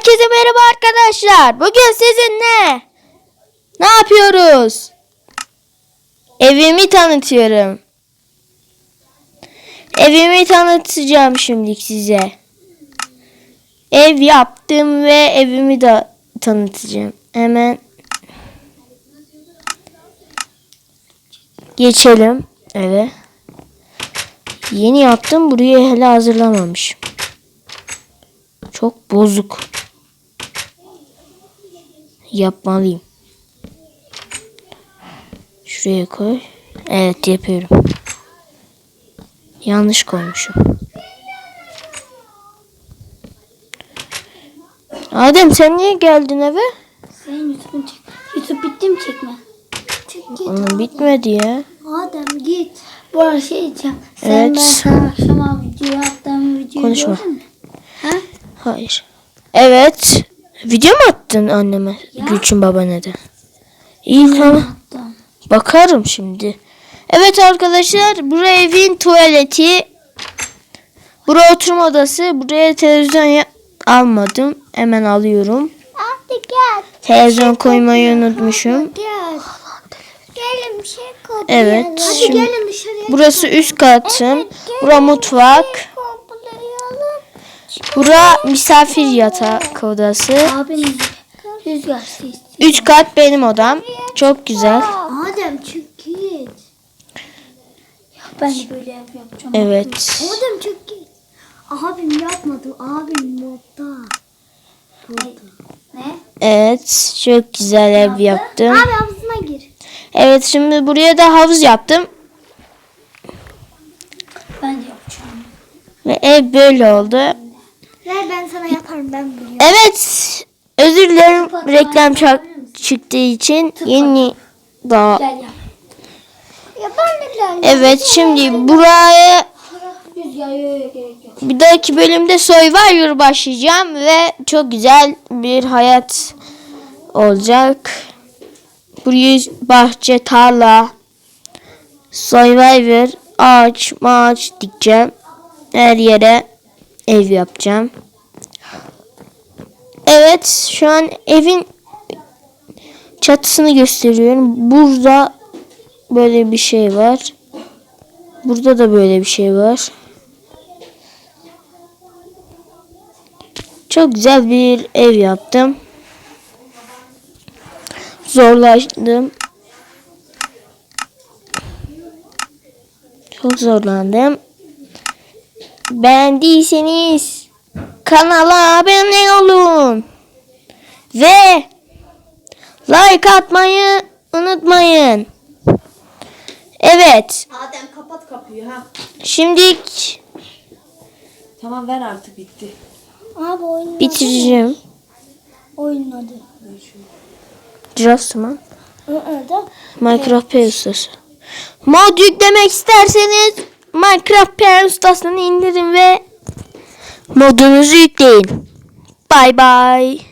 Herkese merhaba arkadaşlar. Bugün sizinle ne yapıyoruz? Evimi tanıtıyorum. Evimi tanıtacağım şimdi size. Ev yaptım ve evimi de tanıtacağım. Hemen geçelim eve. Yeni yaptım. Burayı hele hazırlamamışım. Çok bozuk. Yapmalıyım. Şuraya koy. Evet yapıyorum. Yanlış koymuşum. Adem sen niye geldin eve? Senin YouTube'un çek. YouTube bitti mi çekme? Çek git. Onun bitmedi ya. Adem git. Bu arada şey diyeceğim. Sen Evet. ben sana akşam abi video attığım videoyu Konuşma. Ha? Hayır. Evet. Video mu attın anneme? Gülçin babana da. İyi tamam. Bakarım şimdi. Evet arkadaşlar buraya evin tuvaleti. Buraya oturma odası. Buraya televizyon ya- almadım. Hemen alıyorum. Hadi gel. Televizyon koymayı unutmuşum. Gel. Gelin bir şey koyalım. Evet, Hadi şimdi- gelin dışarıya. Burası üst katım. Bura mutfak. Bura misafir yatak odası. Abinin rüzgar sesi. Üç kat benim odam. Çok güzel. Adem çık git. Ben de böyle ev yapacağım. Evet. Adem çık git. Abim yapmadı. Abim modda. Ne? Evet. Çok güzel ev yaptım. Abi havuzuna gir. Evet şimdi buraya da havuz yaptım. Ben de yapacağım. Ve ev böyle oldu. Ben biliyorum. Evet. Özür dilerim reklam çak- çıktığı için. Yeni daha. Evet şimdi buraya bir dahaki bölümde Survivor başlayacağım ve çok güzel bir hayat olacak. Buraya bahçe, tarla, Survivor, ağaç, maaç dikeceğim. Her yere ev yapacağım. Evet şu an evin çatısını gösteriyorum. Burada böyle bir şey var. Burada da böyle bir şey var. Çok güzel bir ev yaptım. Zorlaştım. Çok zorlandım. Beğendiyseniz kanala abone olun. Ve like atmayı unutmayın. Evet. Adem kapat kapıyı ha. Şimdilik Tamam ver artık bitti. Abi oyun bitireceğim. Oyunun adı. Girafsman. Öyle. Minecraft Play ustası. Mod yüklemek isterseniz Minecraft Play ustasını indirin ve modunuzu yükleyin. Bay bay.